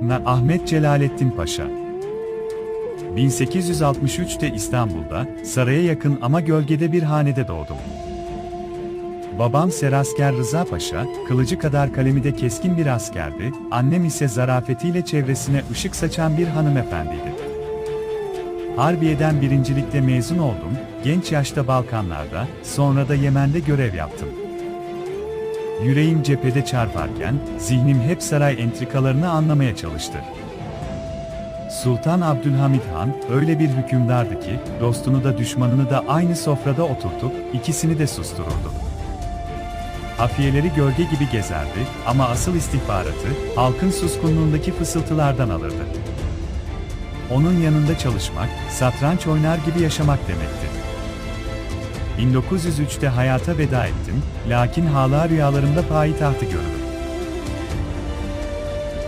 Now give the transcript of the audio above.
Ahmet Celalettin Paşa 1863'te İstanbul'da, saraya yakın ama gölgede bir hanede doğdum. Babam Serasker Rıza Paşa, kılıcı kadar kalemi de keskin bir askerdi, annem ise zarafetiyle çevresine ışık saçan bir hanımefendiydi. Harbiye'den birincilikle mezun oldum, genç yaşta Balkanlarda, sonra da Yemen'de görev yaptım. Yüreğim cephede çarparken, zihnim hep saray entrikalarını anlamaya çalıştı. Sultan Abdülhamit Han öyle bir hükümdardı ki, dostunu da düşmanını da aynı sofrada oturtup, ikisini de sustururdu. Hafiyeleri gölge gibi gezerdi ama asıl istihbaratı, halkın suskunluğundaki fısıltılardan alırdı. Onun yanında çalışmak, satranç oynar gibi yaşamak demekti. 1903'te hayata veda ettim, lakin hala rüyalarımda payitahtı görürüm.